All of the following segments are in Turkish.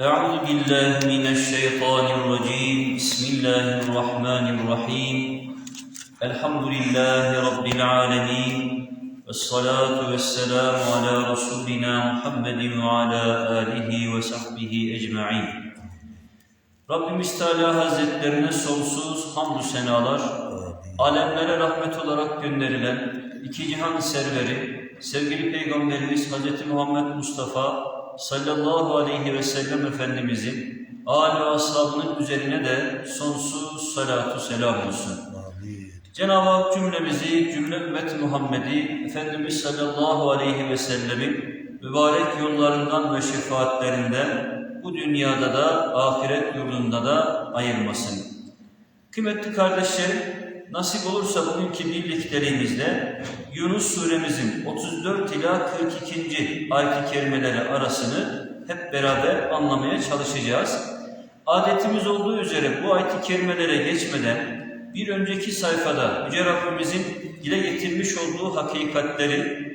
أعوذ بالله من الشيطان الرجيم بسم الله الرحمن الرحيم الحمد لله رب العالمين والصلاة والسلام على رسولنا محمد وعلى آله وصحبه أجمعين Rabbimiz Teala Hazretlerine sonsuz hamdü senalar, alemlere rahmet olarak gönderilen iki cihan serveri, sevgili Peygamberimiz Hz. Muhammed Mustafa sallallahu aleyhi ve sellem Efendimizin âli ve ashabının üzerine de sonsuz salatu selam olsun. Cenab-ı Hak cümlemizi, cümle ümmet Muhammed'i Efendimiz sallallahu aleyhi ve sellemin mübarek yollarından ve şefaatlerinden bu dünyada da ahiret yurdunda da ayırmasın. Kıymetli kardeşlerim, nasip olursa bugünkü birlikteliğimizde Yunus suremizin 34 ila 42. ayet-i kerimeleri arasını hep beraber anlamaya çalışacağız. Adetimiz olduğu üzere bu ayet-i kerimelere geçmeden bir önceki sayfada Yüce Rabbimizin dile getirmiş olduğu hakikatleri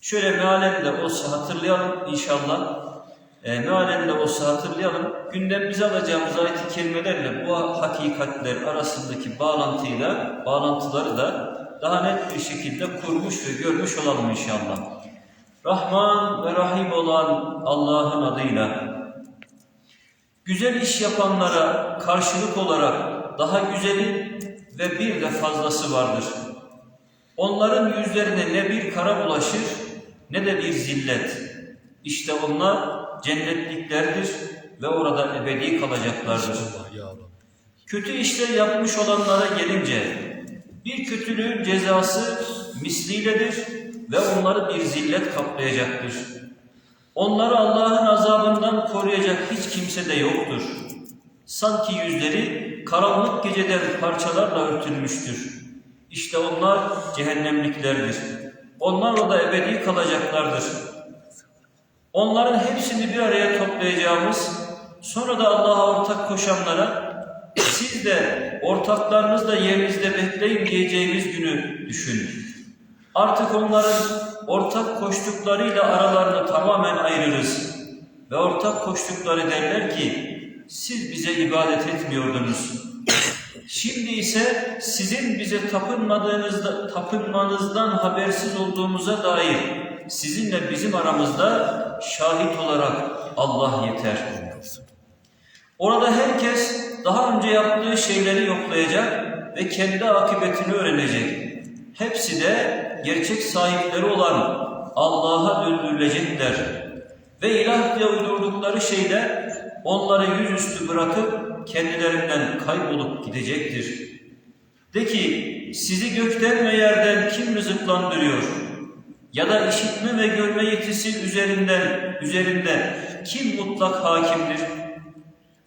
şöyle mealen de olsa hatırlayalım inşallah. E, mealen de olsa hatırlayalım. Gündemimize alacağımız ayet-i bu hakikatler arasındaki bağlantıyla, bağlantıları da daha net bir şekilde kurmuş ve görmüş olalım inşallah. Rahman ve Rahim olan Allah'ın adıyla güzel iş yapanlara karşılık olarak daha güzeli ve bir de fazlası vardır. Onların yüzlerine ne bir kara bulaşır ne de bir zillet. İşte onlar cennetliklerdir ve orada ebedi kalacaklardır. Kötü işler yapmış olanlara gelince bir kötülüğün cezası misliyledir ve onları bir zillet kaplayacaktır. Onları Allah'ın azabından koruyacak hiç kimse de yoktur. Sanki yüzleri karanlık geceden parçalarla örtülmüştür. İşte onlar cehennemliklerdir. Onlar orada ebedi kalacaklardır. Onların hepsini bir araya toplayacağımız, sonra da Allah'a ortak koşanlara, siz de ortaklarınızla yerinizde bekleyin diyeceğimiz günü düşünün. Artık onların ortak koştuklarıyla aralarını tamamen ayırırız. Ve ortak koştukları derler ki, siz bize ibadet etmiyordunuz. Şimdi ise sizin bize tapınmadığınızda, tapınmanızdan habersiz olduğumuza dair sizinle bizim aramızda şahit olarak Allah yeter. Orada herkes daha önce yaptığı şeyleri yoklayacak ve kendi akıbetini öğrenecek. Hepsi de gerçek sahipleri olan Allah'a döndürülecekler. Ve ilah diye uydurdukları şeyler onları yüzüstü bırakıp kendilerinden kaybolup gidecektir. De ki sizi gökten ve yerden kim rızıklandırıyor? Ya da işitme ve görme yetisi üzerinden üzerinde kim mutlak hakimdir?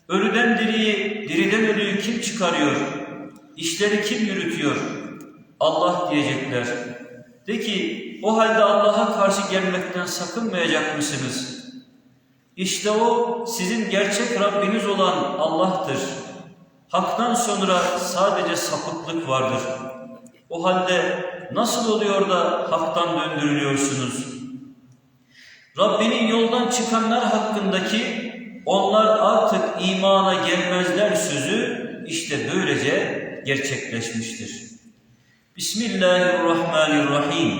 Ölüden diriyi, diriden ölüyü kim çıkarıyor? İşleri kim yürütüyor? Allah diyecekler. De ki o halde Allah'a karşı gelmekten sakınmayacak mısınız? İşte o sizin gerçek Rabbiniz olan Allah'tır. Hak'tan sonra sadece sapıklık vardır. O halde nasıl oluyor da haktan döndürülüyorsunuz? Rabbinin yoldan çıkanlar hakkındaki onlar artık imana gelmezler sözü işte böylece gerçekleşmiştir. Bismillahirrahmanirrahim.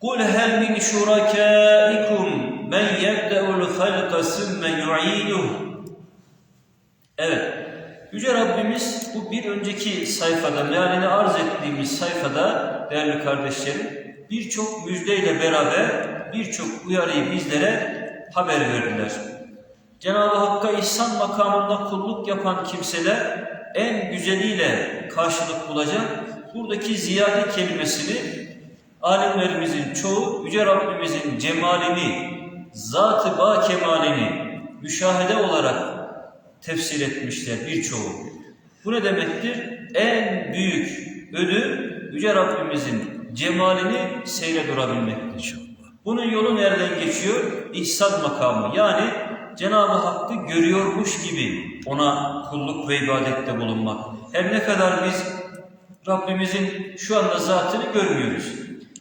Kul hel min şurakaikum men yebde'ul halqa sümme yu'iduh. Evet. Yüce Rabbimiz bu bir önceki sayfada, mealini arz ettiğimiz sayfada değerli kardeşlerim, birçok müjdeyle beraber birçok uyarıyı bizlere haber verdiler. Cenab-ı Hakk'a ihsan makamında kulluk yapan kimseler en güzeliyle karşılık bulacak. Buradaki ziyade kelimesini alimlerimizin çoğu Yüce Rabbimizin cemalini, zat-ı ba kemalini müşahede olarak tefsir etmişler birçoğu. Bu ne demektir? En büyük ödül Yüce Rabbimizin cemalini seyre durabilmektir. Bunun yolu nereden geçiyor? İhsan makamı. Yani Cenab-ı Hakk'ı görüyormuş gibi ona kulluk ve ibadette bulunmak. Her ne kadar biz Rabbimizin şu anda zatını görmüyoruz.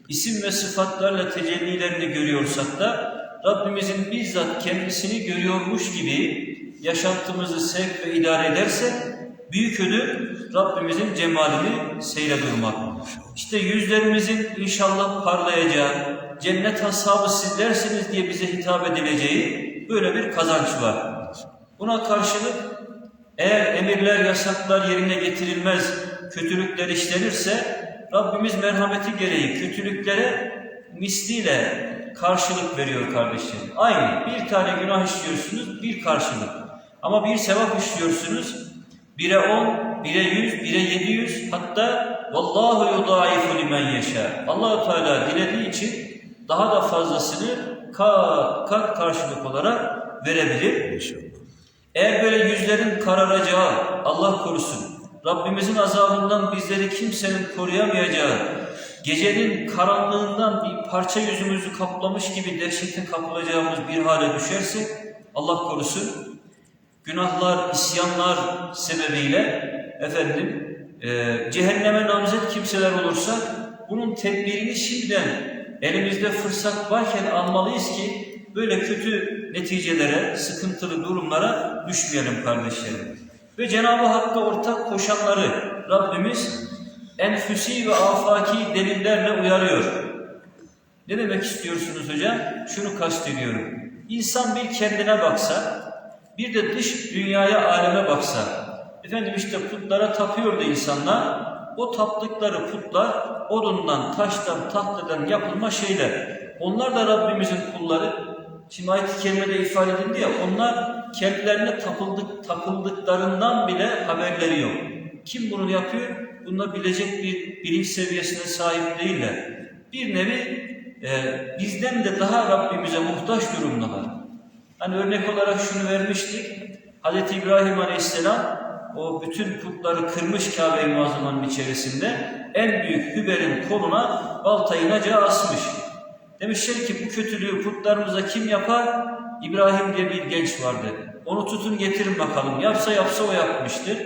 İsim ve sıfatlarla tecellilerini görüyorsak da Rabbimizin bizzat kendisini görüyormuş gibi yaşantımızı sevk ve idare edersek büyük ödül Rabbimizin cemalini seyre durmak. İşte yüzlerimizin inşallah parlayacağı, cennet ashabı sizlersiniz diye bize hitap edileceği böyle bir kazanç var. Buna karşılık eğer emirler, yasaklar yerine getirilmez, kötülükler işlenirse Rabbimiz merhameti gereği kötülüklere misliyle karşılık veriyor kardeşlerim. Aynı bir tane günah işliyorsunuz bir karşılık. Ama bir sevap işliyorsunuz bire on, bire yüz, bire yedi yüz hatta vallahu yudaifu limen yeşâ. Allahu Teala dilediği için daha da fazlasını kat kat karşılık olarak verebilir. Eğer böyle yüzlerin kararacağı, Allah korusun, Rabbimizin azabından bizleri kimsenin koruyamayacağı, gecenin karanlığından bir parça yüzümüzü kaplamış gibi dehşete kapılacağımız bir hale düşersek, Allah korusun, günahlar, isyanlar sebebiyle efendim e, cehenneme namzet kimseler olursak bunun tedbirini şimdiden elimizde fırsat varken almalıyız ki böyle kötü neticelere, sıkıntılı durumlara düşmeyelim kardeşlerim. Ve Cenab-ı Hakk'a ortak koşanları Rabbimiz enfüsi ve afaki delillerle uyarıyor. Ne demek istiyorsunuz hocam? Şunu kastediyorum. İnsan bir kendine baksa, bir de dış dünyaya, aleme baksa, efendim işte putlara tapıyordu insanlar, o taptıkları putlar odundan, taştan, tahtadan yapılma şeyler. Onlar da Rabbimizin kulları. Şimdi ayet-i kerimede ifade edildi ya, onlar kendilerine tapıldık, tapıldıklarından bile haberleri yok. Kim bunu yapıyor? Bunlar bilecek bir bilinç seviyesine sahip değiller. Bir nevi e, bizden de daha Rabbimize muhtaç durumdalar. Hani örnek olarak şunu vermiştik. Hz. İbrahim Aleyhisselam o bütün putları kırmış Kabe-i Muazzama'nın içerisinde en büyük Hüber'in koluna baltayı naca asmış. Demişler ki bu kötülüğü putlarımıza kim yapar? İbrahim diye bir genç vardı. Onu tutun getirin bakalım. Yapsa yapsa o yapmıştır.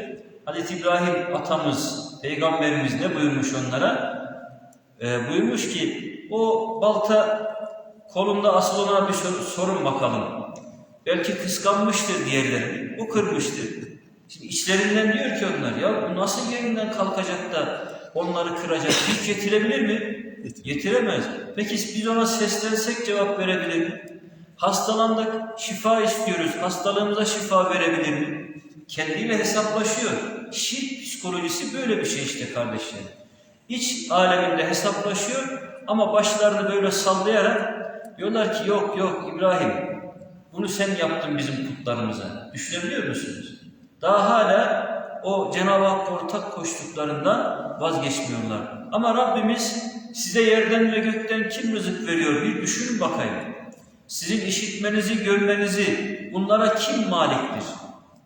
Hazreti İbrahim atamız, peygamberimiz ne buyurmuş onlara? Ee, buyurmuş ki o balta kolunda asılı olan bir sor- sorun bakalım. Belki kıskanmıştır diğerleri. O kırmıştır. Şimdi içlerinden diyor ki onlar ya bu nasıl yerinden kalkacak da onları kıracak? Hiç yetirebilir mi? Yetiremez. Peki biz ona seslensek cevap verebilir mi? Hastalandık, şifa istiyoruz. Hastalığımıza şifa verebilir mi? Kendiyle hesaplaşıyor. Şirk psikolojisi böyle bir şey işte kardeşlerim. İç aleminde hesaplaşıyor ama başlarını böyle sallayarak diyorlar ki yok yok İbrahim bunu sen yaptın bizim putlarımıza. Düşünebiliyor musunuz? Daha hala o Cenab-ı Hak ortak koştuklarından vazgeçmiyorlar. Ama Rabbimiz size yerden ve gökten kim rızık veriyor bir düşünün bakayım. Sizin işitmenizi, görmenizi bunlara kim maliktir?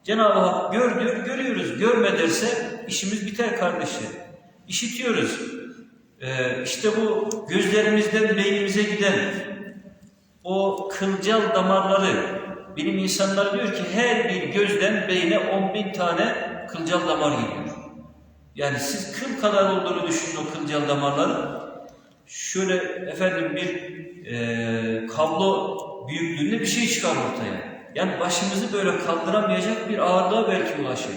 Cenab-ı Hak gör diyor, görüyoruz. Görme derse işimiz biter kardeşler. İşitiyoruz. Ee, işte bu gözlerimizden beynimize giden o kılcal damarları bilim insanları diyor ki her bir gözden beyne 10 bin tane kılcal damar gidiyor. Yani siz kıl kadar olduğunu düşünün o kılcal damarların. Şöyle efendim bir e, kablo büyüklüğünde bir şey çıkar ortaya. Yani başımızı böyle kaldıramayacak bir ağırlığa belki ulaşır.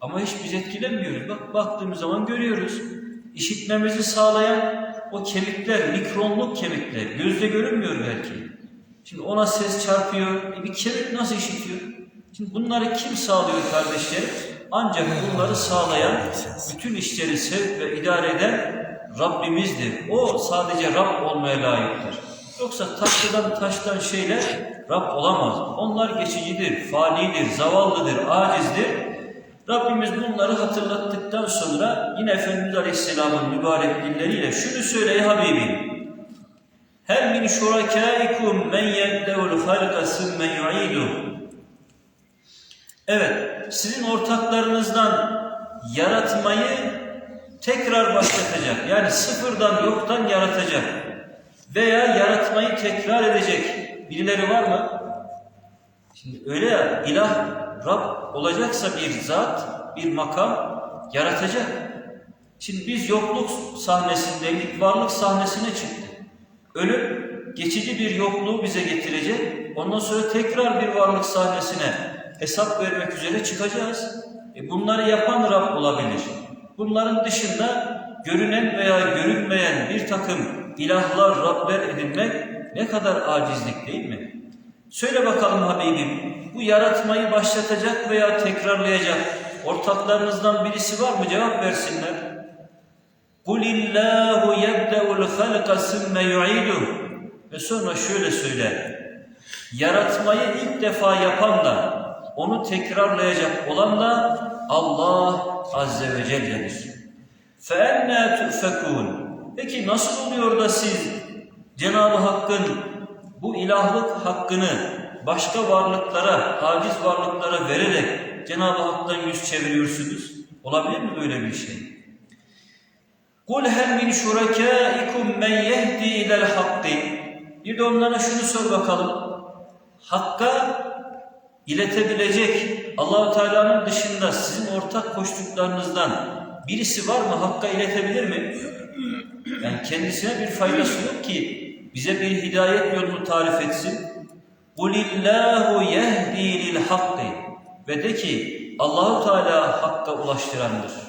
Ama hiç biz etkilenmiyoruz. Bak baktığımız zaman görüyoruz. İşitmemizi sağlayan o kemikler, mikronluk kemikler. Gözle görünmüyor belki. Şimdi ona ses çarpıyor. E bir kemik nasıl işitiyor? Şimdi bunları kim sağlıyor kardeşlerim? Ancak bunları sağlayan, bütün işleri sevk ve idare eden Rabbimizdir. O sadece Rab olmaya layıktır. Yoksa taştan taştan şeyler Rab olamaz. Onlar geçicidir, fanidir, zavallıdır, acizdir. Rabbimiz bunları hatırlattıktan sonra yine Efendimiz Aleyhisselam'ın mübarek dilleriyle şunu söyle ey Habibim. Hel min şurakâikum men yebdeul halka sümme yu'iduh. Evet, sizin ortaklarınızdan yaratmayı tekrar başlatacak. Yani sıfırdan yoktan yaratacak. Veya yaratmayı tekrar edecek. Birileri var mı? Şimdi öyle ya, ilah, Rab olacaksa bir zat, bir makam yaratacak. Şimdi biz yokluk sahnesindeydik, varlık sahnesine çıktık. Ölüm geçici bir yokluğu bize getirecek. Ondan sonra tekrar bir varlık sahnesine hesap vermek üzere çıkacağız. E bunları yapan Rab olabilir. Bunların dışında görünen veya görünmeyen bir takım ilahlar, Rabler edinmek ne kadar acizlik değil mi? Söyle bakalım Habibim, bu yaratmayı başlatacak veya tekrarlayacak ortaklarınızdan birisi var mı? Cevap versinler. قُلِ اللّٰهُ يَبْدَأُ الْخَلْقَ ثُمَّ يُعِيدُهُ Ve sonra şöyle söyle. Yaratmayı ilk defa yapan da, onu tekrarlayacak olan da Allah Azze ve Celle'dir. فَاَنَّا تُؤْفَكُونَ Peki nasıl oluyor da siz Cenab-ı Hakk'ın bu ilahlık hakkını başka varlıklara, aciz varlıklara vererek Cenab-ı Hak'tan yüz çeviriyorsunuz? Olabilir mi böyle bir şey? Kul hem min şurekâikum men yehdi ilel hakki. Bir de onlara şunu sor bakalım. Hakka iletebilecek Allahu Teala'nın dışında sizin ortak koştuklarınızdan birisi var mı? Hakka iletebilir mi? Yani kendisine bir faydası yok ki bize bir hidayet yolunu tarif etsin. Kulillahu yehdi lil hakki ve de ki Allahu Teala hakka ulaştırandır.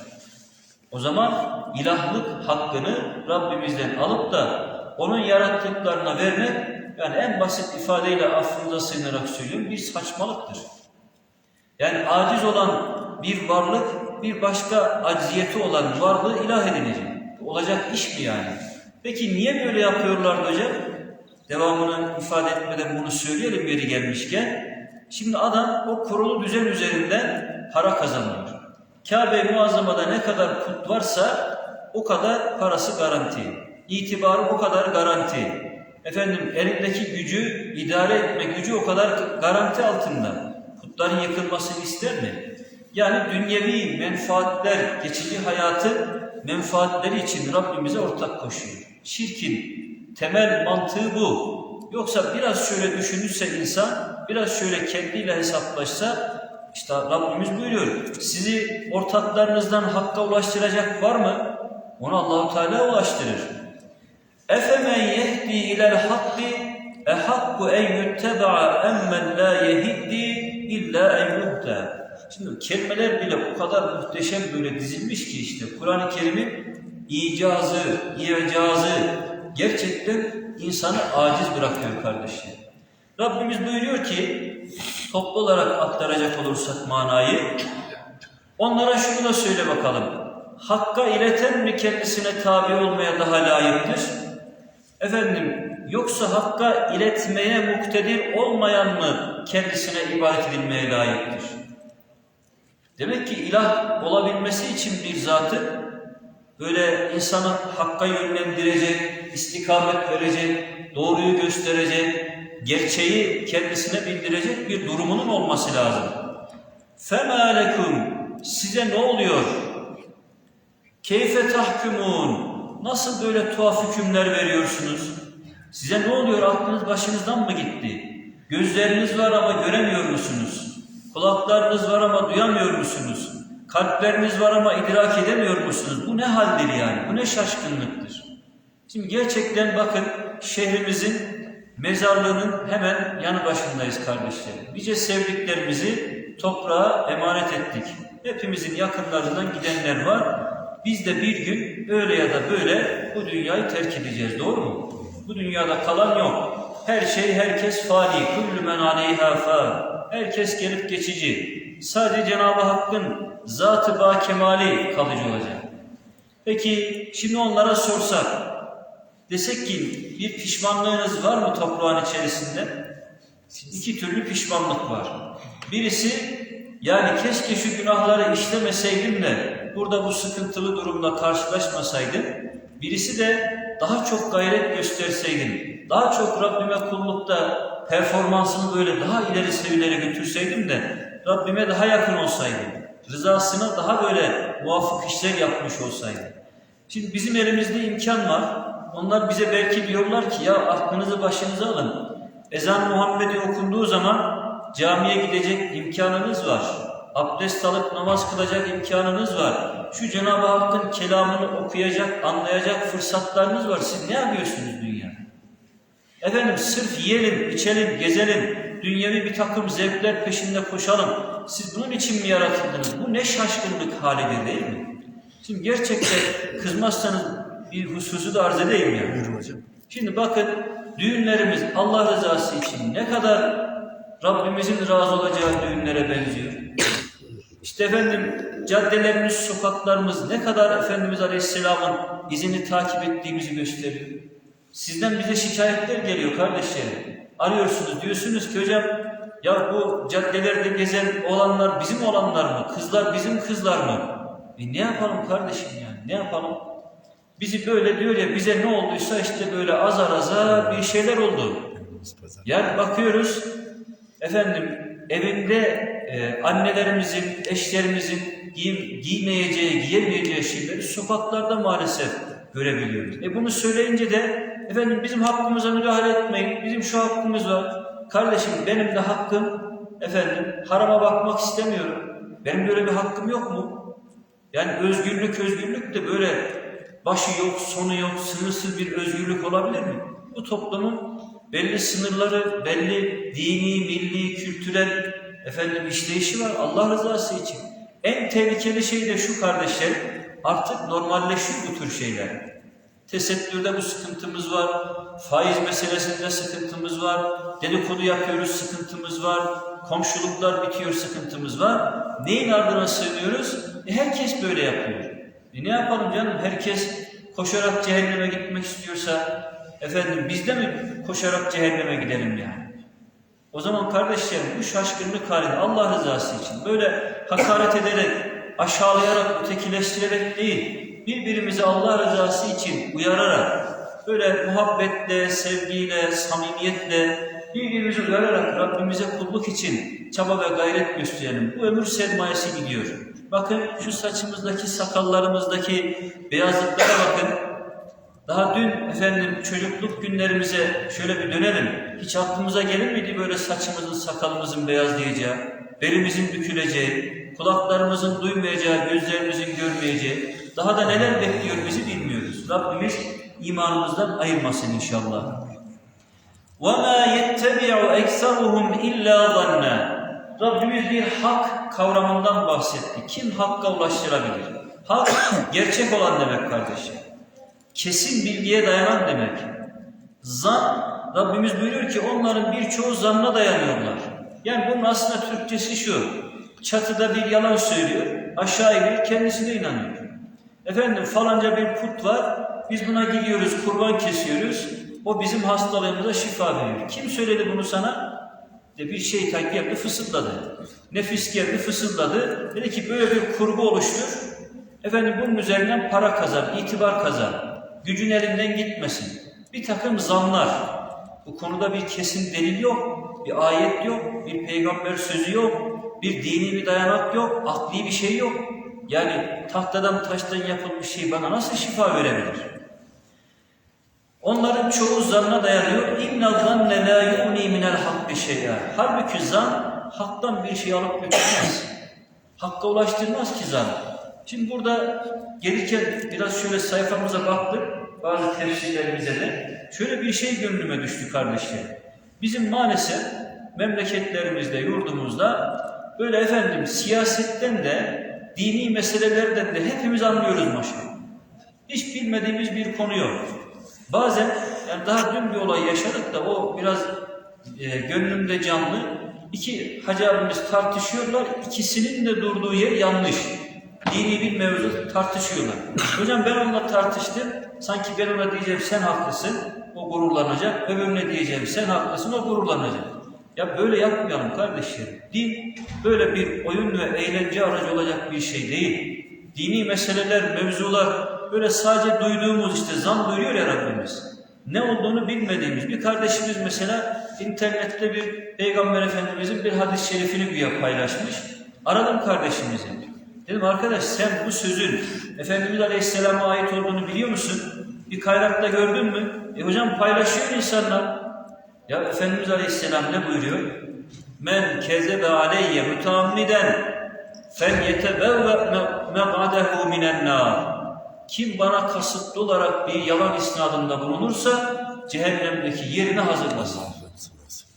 O zaman ilahlık hakkını Rabbimizden alıp da onun yarattıklarına vermek yani en basit ifadeyle affınıza sığınarak söylüyorum bir saçmalıktır. Yani aciz olan bir varlık bir başka acziyeti olan varlığı ilah edinecek. Olacak iş mi yani? Peki niye böyle yapıyorlar hocam? Devamını ifade etmeden bunu söyleyelim yeri gelmişken. Şimdi adam o kurulu düzen üzerinden para kazanıyor. Kabe-i Muazzama'da ne kadar put varsa o kadar parası garanti. İtibarı o kadar garanti. Efendim elindeki gücü, idare etme gücü o kadar garanti altında. Putların yıkılmasını ister mi? Yani dünyevi menfaatler, geçici hayatı menfaatleri için Rabbimize ortak koşuyor. Şirkin temel mantığı bu. Yoksa biraz şöyle düşünürse insan, biraz şöyle kendiyle hesaplaşsa, işte Rabbimiz buyuruyor, sizi ortaklarınızdan hakka ulaştıracak var mı? Onu Allahu Teala ulaştırır. Efemen yehdi ilel hakki ehakku en yutteba'a emmen la yehiddi illa en yuhta. Şimdi kelimeler bile o kadar muhteşem böyle dizilmiş ki işte Kur'an-ı Kerim'in icazı, icazı gerçekten insanı aciz bırakıyor kardeşler. Rabbimiz buyuruyor ki toplu olarak aktaracak olursak manayı onlara şunu da söyle bakalım. Hakka ileten mi kendisine tabi olmaya daha layıktır? Efendim yoksa hakka iletmeye muktedir olmayan mı kendisine ibadet edilmeye layıktır? Demek ki ilah olabilmesi için bir zatı böyle insanı hakka yönlendirecek, istikamet verecek, doğruyu gösterecek, gerçeği kendisine bildirecek bir durumunun olması lazım. فَمَا لَكُمْ Size ne oluyor? Keyfe tahkumun Nasıl böyle tuhaf hükümler veriyorsunuz? Size ne oluyor? Aklınız başınızdan mı gitti? Gözleriniz var ama göremiyor musunuz? Kulaklarınız var ama duyamıyor musunuz? Kalpleriniz var ama idrak edemiyor musunuz? Bu ne haldir yani? Bu ne şaşkınlıktır? Şimdi gerçekten bakın şehrimizin mezarlığının hemen yanı başındayız kardeşlerim. Nice sevdiklerimizi toprağa emanet ettik. Hepimizin yakınlarından gidenler var. Biz de bir gün öyle ya da böyle bu dünyayı terk edeceğiz. Doğru mu? Bu dünyada kalan yok. Her şey, herkes fani. Kullu men aleyha fan. Herkes gelip geçici. Sadece Cenab-ı Hakk'ın zat-ı kemali kalıcı olacak. Peki şimdi onlara sorsak, desek ki bir pişmanlığınız var mı toprağın içerisinde? İki türlü pişmanlık var. Birisi yani keşke şu günahları işlemeseydim de burada bu sıkıntılı durumla karşılaşmasaydım. Birisi de daha çok gayret gösterseydim, daha çok Rabbime kullukta performansımı böyle daha ileri seviyelere götürseydim de Rabbime daha yakın olsaydım, rızasına daha böyle muvafık işler yapmış olsaydım. Şimdi bizim elimizde imkan var. Onlar bize belki diyorlar ki ya aklınızı başınıza alın. Ezan Muhammed'i okunduğu zaman camiye gidecek imkanınız var. Abdest alıp namaz kılacak imkanınız var. Şu Cenab-ı Hakk'ın kelamını okuyacak, anlayacak fırsatlarınız var. Siz ne yapıyorsunuz dünya? Efendim sırf yiyelim, içelim, gezelim, dünyevi bir takım zevkler peşinde koşalım. Siz bunun için mi yaratıldınız? Bu ne şaşkınlık halidir değil mi? Şimdi gerçekten kızmazsanız bir hususu da arz edeyim ya. Buyurun hocam. Şimdi bakın düğünlerimiz Allah rızası için ne kadar Rabbimizin razı olacağı düğünlere benziyor. İşte efendim caddelerimiz, sokaklarımız ne kadar Efendimiz Aleyhisselam'ın izini takip ettiğimizi gösteriyor. Sizden bize şikayetler geliyor kardeşlerim. Arıyorsunuz diyorsunuz ki hocam ya bu caddelerde gezen olanlar bizim olanlar mı? Kızlar bizim kızlar mı? E ne yapalım kardeşim yani ne yapalım? Bizi böyle diyor ya bize ne olduysa işte böyle azar azar bir şeyler oldu. Yani bakıyoruz efendim evinde e, annelerimizin, eşlerimizin giy- giymeyeceği, giyemeyeceği şeyleri sokaklarda maalesef görebiliyoruz. E bunu söyleyince de efendim bizim hakkımıza müdahale etmeyin, bizim şu hakkımız var. Kardeşim benim de hakkım efendim harama bakmak istemiyorum. Benim böyle bir hakkım yok mu? Yani özgürlük özgürlük de böyle başı yok, sonu yok, sınırsız bir özgürlük olabilir mi? Bu toplumun belli sınırları, belli dini, milli, kültürel efendim işleyişi var Allah rızası için. En tehlikeli şey de şu kardeşler, artık normalleşiyor bu tür şeyler. Tesettürde bu sıkıntımız var, faiz meselesinde sıkıntımız var, dedikodu yapıyoruz sıkıntımız var, komşuluklar bitiyor sıkıntımız var. Neyin ardına sığınıyoruz? E herkes böyle yapıyor. E ne yapalım canım? Herkes koşarak cehenneme gitmek istiyorsa, efendim biz de mi koşarak cehenneme gidelim yani? O zaman kardeşlerim bu şaşkınlık halinde Allah rızası için böyle hakaret ederek, aşağılayarak, ötekileştirerek değil, birbirimizi Allah rızası için uyararak, böyle muhabbetle, sevgiyle, samimiyetle, birbirimizi uyararak Rabbimize kulluk için çaba ve gayret gösterelim. Bu ömür sermayesi gidiyor. Bakın şu saçımızdaki, sakallarımızdaki beyazlıklara bakın. Daha dün efendim çocukluk günlerimize şöyle bir dönelim. Hiç aklımıza gelir miydi böyle saçımızın, sakalımızın beyazlayacağı, belimizin büküleceği, kulaklarımızın duymayacağı, gözlerimizin görmeyeceği. Daha da neler bekliyor bizi bilmiyoruz. Rabbimiz imanımızdan ayırmasın inşallah. وَمَا يَتَّبِعُ اَكْسَرُهُمْ اِلَّا ظَنَّا Rabbimiz bir hak kavramından bahsetti. Kim hakka ulaştırabilir? Hak gerçek olan demek kardeşim kesin bilgiye dayanan demek. Zan, Rabbimiz buyuruyor ki onların birçoğu zanna dayanıyorlar. Yani bunun aslında Türkçesi şu, çatıda bir yalan söylüyor, aşağı iniyor, kendisine inanıyor. Efendim falanca bir put var, biz buna gidiyoruz, kurban kesiyoruz, o bizim hastalığımıza şifa veriyor. Kim söyledi bunu sana? De bir şeytan geldi fısıldadı. Nefis geldi fısıldadı. Dedi ki böyle bir kurgu oluştur. Efendim bunun üzerinden para kazan, itibar kazan. Gücün elinden gitmesin. Bir takım zanlar. Bu konuda bir kesin delil yok. Bir ayet yok. Bir peygamber sözü yok. Bir dini bir dayanak yok. Akli bir şey yok. Yani tahtadan taştan yapılmış şey bana nasıl şifa verebilir? Onların çoğu zanna dayanıyor. İnna zanne la yu'ni minel hakki şey'a. Halbuki zan haktan bir şey alıp götürmez. Hakka ulaştırmaz ki zan. Şimdi burada gelirken biraz şöyle sayfamıza baktık. Bazı tefsirlerimize de. Şöyle bir şey gönlüme düştü kardeşlerim. Bizim maalesef memleketlerimizde, yurdumuzda böyle efendim siyasetten de dini meselelerden de hepimiz anlıyoruz maşallah. Hiç bilmediğimiz bir konu yok. Bazen yani daha dün bir olay yaşadık da o biraz e, gönlümde canlı. İki hacı abimiz tartışıyorlar. İkisinin de durduğu yer yanlış. Dini bir mevzu tartışıyorlar. Hocam ben onunla tartıştım. Sanki ben ona diyeceğim sen haklısın. O gururlanacak. Öbürüne diyeceğim sen haklısın. O gururlanacak. Ya böyle yapmayalım kardeşlerim. Din böyle bir oyun ve eğlence aracı olacak bir şey değil. Dini meseleler, mevzular böyle sadece duyduğumuz işte zan duyuyor ya Rabbimiz. Ne olduğunu bilmediğimiz bir kardeşimiz mesela internette bir Peygamber Efendimizin bir hadis-i şerifini güya paylaşmış. Aradım kardeşimizi. Dedim arkadaş sen bu sözün Efendimiz Aleyhisselam'a ait olduğunu biliyor musun? Bir kaynakta gördün mü? E hocam paylaşıyor insanlar. Ya Efendimiz Aleyhisselam ne buyuruyor? Men kezebe aleyye mutammiden fel yetebevve meqadehu minen nar. Kim bana kasıtlı olarak bir yalan isnadında bulunursa cehennemdeki yerini hazırlasın.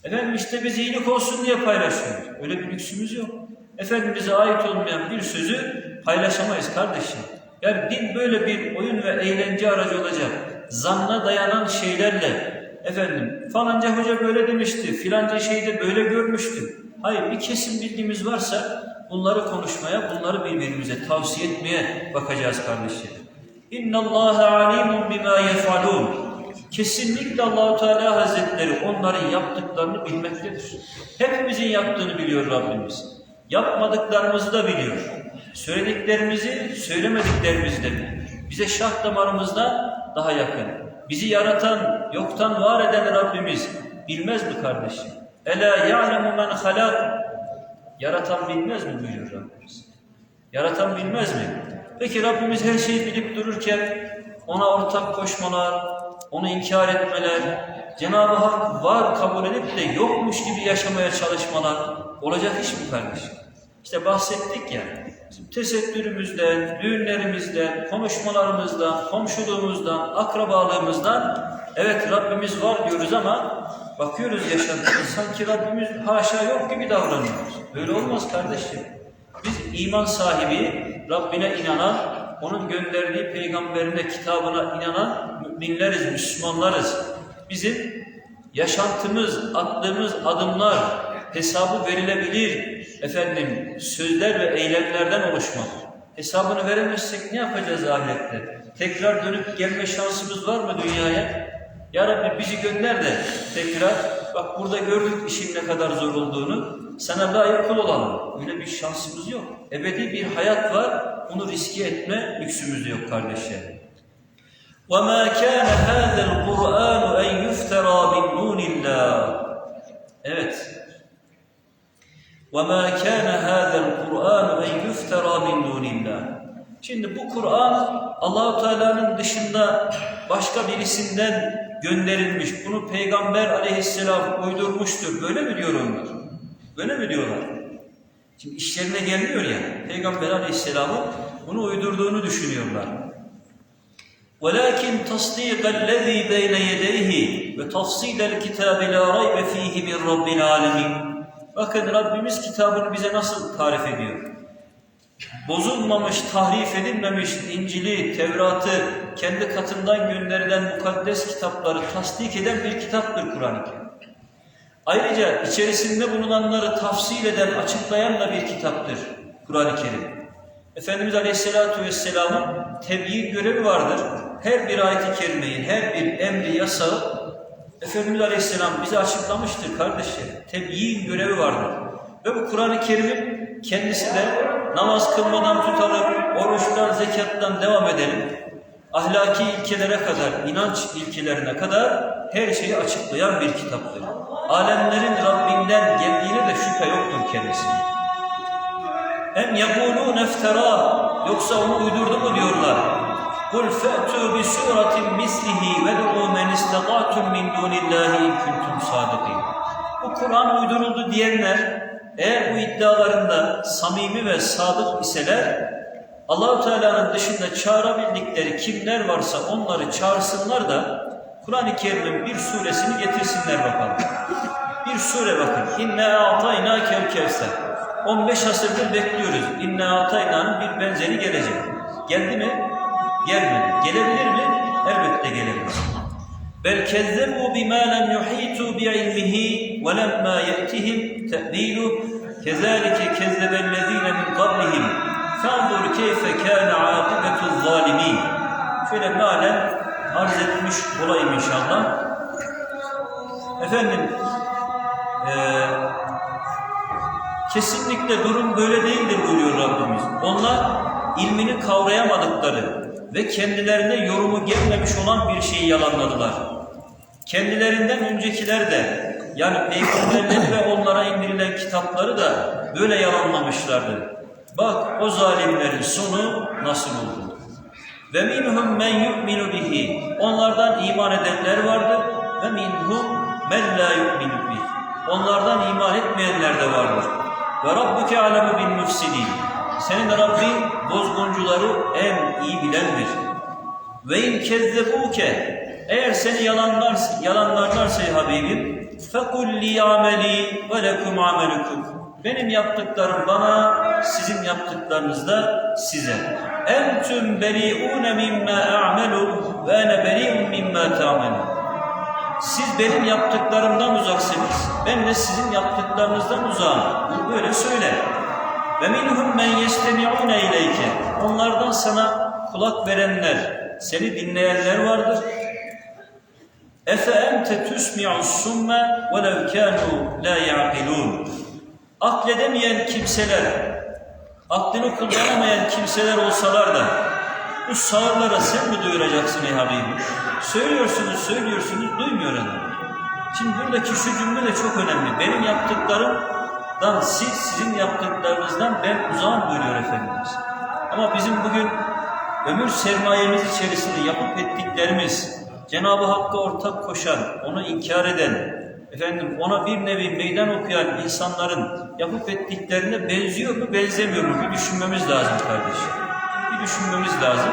Efendim işte biz iyilik olsun diye paylaşıyoruz. Öyle bir lüksümüz yok. Efendim bize ait olmayan bir sözü paylaşamayız kardeşim. Yani din böyle bir oyun ve eğlence aracı olacak. Zanna dayanan şeylerle efendim falanca hoca böyle demişti, filanca şeyde böyle görmüştü. Hayır bir kesin bilgimiz varsa bunları konuşmaya, bunları birbirimize tavsiye etmeye bakacağız kardeşlerim. İnna Allah alimun bima yefalun. Kesinlikle Allahu Teala Hazretleri onların yaptıklarını bilmektedir. Hepimizin yaptığını biliyor Rabbimiz. Yapmadıklarımızı da biliyor. Söylediklerimizi, söylemediklerimizi de biliyor. Bize şah damarımızdan daha yakın. Bizi yaratan, yoktan var eden Rabbimiz bilmez mi kardeşim? Ela ya'lemu men halak. Yaratan bilmez mi buyuruyor Rabbimiz. Yaratan bilmez mi? Peki Rabbimiz her şeyi bilip dururken ona ortak koşmalar, onu inkar etmeler, Cenab-ı Hak var kabul edip de yokmuş gibi yaşamaya çalışmalar olacak iş mi kardeşim? İşte bahsettik ya, tesettürümüzden, düğünlerimizden, konuşmalarımızdan, komşuluğumuzdan, akrabalığımızdan evet Rabbimiz var diyoruz ama bakıyoruz yaşantımız sanki Rabbimiz haşa yok gibi davranıyoruz. Böyle olmaz kardeşim. Biz iman sahibi, Rabbine inanan, onun gönderdiği peygamberine, kitabına inanan müminleriz, Müslümanlarız. Bizim yaşantımız, attığımız adımlar hesabı verilebilir efendim sözler ve eylemlerden oluşmalı. Hesabını veremezsek ne yapacağız ahirette? Tekrar dönüp gelme şansımız var mı dünyaya? Ya Rabbi bizi gönder de tekrar bak burada gördük işin ne kadar zor olduğunu. Sana layık kul olalım. Öyle bir şansımız yok. Ebedi bir hayat var. Bunu riske etme lüksümüz de yok kardeşlerim. وَمَا كَانَ هَذَا الْقُرْآنُ اَنْ يُفْتَرَى مِنْ دُونِ اللّٰهِ Evet. وَمَا كَانَ هَذَا الْقُرْآنُ اَنْ يُفْتَرَى مِنْ دُونِ اللّٰهِ Şimdi bu Kur'an Allahu Teala'nın dışında başka birisinden gönderilmiş. Bunu Peygamber aleyhisselam uydurmuştur. Böyle mi diyor onlar? Böyle mi diyorlar? Şimdi işlerine gelmiyor ya. Peygamber aleyhisselamın bunu uydurduğunu düşünüyorlar. ولكن تصديق الذي بين يديه وتفصيل الكتاب لا ريب فيه من رب العالمين Bakın Rabbimiz kitabını bize nasıl tarif ediyor? Bozulmamış, tahrif edilmemiş İncil'i, Tevrat'ı, kendi katından gönderilen mukaddes kitapları tasdik eden bir kitaptır Kur'an-ı Kerim. Ayrıca içerisinde bulunanları tafsil eden, açıklayan da bir kitaptır Kur'an-ı Kerim. Efendimiz Aleyhisselatü Vesselam'ın tebliğ görevi vardır. Her bir ayet-i kerimeyi, her bir emri, yasağı Efendimiz Aleyhisselam bize açıklamıştır kardeşler. Tebliğ görevi vardır. Ve bu Kur'an-ı Kerim'in kendisi de namaz kılmadan tutalım, oruçtan, zekattan devam edelim. Ahlaki ilkelere kadar, inanç ilkelerine kadar her şeyi açıklayan bir kitaptır. Alemlerin Rabbinden geldiğine de şüphe yoktur kendisine. Em yekûlûn eftera yoksa onu uydurdu mu diyorlar. Kul fe'tû bi suratin mislihi ve du'u men istata'tum min dunillahi in kuntum sadikin. Bu Kur'an uyduruldu diyenler eğer bu iddialarında samimi ve sadık iseler Allahu Teala'nın dışında çağırabildikleri kimler varsa onları çağırsınlar da Kur'an-ı Kerim'in bir suresini getirsinler bakalım. Bir sure bakın. İnne a'tayna kel kevser. 15 asırdır bekliyoruz. İnne a'tayna'nın bir benzeri gelecek. Geldi mi? Gelmedi. Gelebilir mi? Elbette gelebilir. Bel kezzebu bima lem yuhitu bi ilmihi ve lemma ye'tihim te'vilu kezalike kezzebellezine min qablihim fanzur keyfe kâne âkibetu'z zalimin. Şöyle mealen arz etmiş olayım inşallah. Efendim eee Kesinlikle durum böyle değildir buyuruyor Rabbimiz. Onlar ilmini kavrayamadıkları ve kendilerine yorumu gelmemiş olan bir şeyi yalanladılar. Kendilerinden öncekiler de yani peygamberleri ve onlara indirilen kitapları da böyle yalanlamışlardı. Bak o zalimlerin sonu nasıl oldu. Ve minhum men yu'minu bihi. Onlardan iman edenler vardır. Ve minhum men la yu'minu bihi. Onlardan iman etmeyenler de vardır. Ve rabbuke alemu bil müfsidin. Senin Rabbin bozguncuları en iyi bilendir. Ve in kezzebuke Eğer seni yalanlar, yalanlarlarsa Habibim فَقُلْ لِي عَمَلِي وَلَكُمْ عَمَلُكُمْ Benim yaptıklarım bana, sizin yaptıklarınız da size. اَنْتُمْ بَرِيئُونَ مِمَّا اَعْمَلُ وَاَنَا بَرِيءٌ مِمَّا تَعْمَلُونَ Siz benim yaptıklarımdan uzaksınız. Ben de sizin yaptıklarınızdan uzağım. Bu böyle söyle. Ve minhum men yestemi'une ileyke. Onlardan sana kulak verenler, seni dinleyenler vardır. Efe ente tusmi'us summe velev kânû la ya'kilûn. Akledemeyen kimseler, aklını kullanamayan kimseler olsalar da bu sağırlara sen mi duyuracaksın ey Habibim? Söylüyorsunuz, söylüyorsunuz, duymuyor adam. Şimdi buradaki şu cümle de çok önemli. Benim yaptıklarımdan siz, sizin yaptıklarınızdan ben uzağım buyuruyor Efendimiz. Ama bizim bugün ömür sermayemiz içerisinde yapıp ettiklerimiz, Cenab-ı Hakk'a ortak koşan, onu inkar eden, efendim ona bir nevi meydan okuyan insanların yapıp ettiklerine benziyor mu, benzemiyor mu? Bir düşünmemiz lazım kardeşim. Bir düşünmemiz lazım.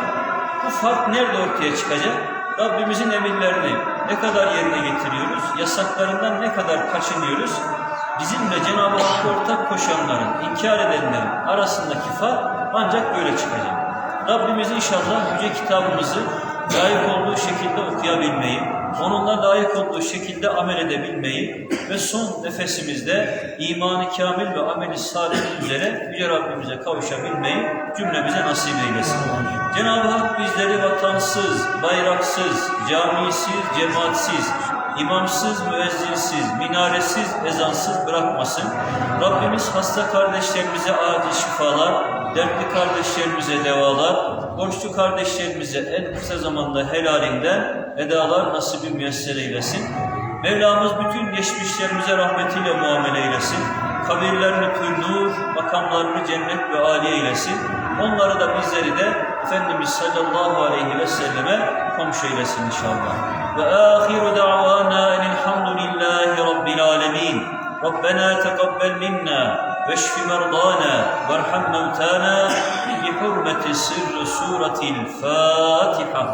Bu fark nerede ortaya çıkacak? Rabbimizin emirlerini ne kadar yerine getiriyoruz, yasaklarından ne kadar kaçınıyoruz, bizimle Cenab-ı Hakk'a ortak koşanların, inkar edenlerin arasındaki fark ancak böyle çıkacak. Rabbimiz inşallah yüce kitabımızı layık olduğu şekilde okuyabilmeyi, onunla layık olduğu şekilde amel edebilmeyi ve son nefesimizde imanı kamil ve ameli salih üzere Yüce Rabbimize kavuşabilmeyi cümlemize nasip eylesin. Cenab-ı Hak bizleri vatansız, bayraksız, camisiz, cemaatsiz, imamsız, müezzinsiz, minaresiz, ezansız bırakmasın. Rabbimiz hasta kardeşlerimize acil şifalar, dertli kardeşlerimize devalar, borçlu kardeşlerimize en kısa zamanda helalinden vedalar nasibi müyesser eylesin. Mevlamız bütün geçmişlerimize rahmetiyle muamele eylesin. Kabirlerini pürnur, makamlarını cennet ve âli eylesin. Onları da bizleri de Efendimiz sallallahu aleyhi ve selleme komşu eylesin inşallah. Ve ahiru da'vana enilhamdülillahi rabbil alemin. Rabbena teqabbel minna واشف مرضانا وارحم موتانا بحرمة سر سورة الفاتحة.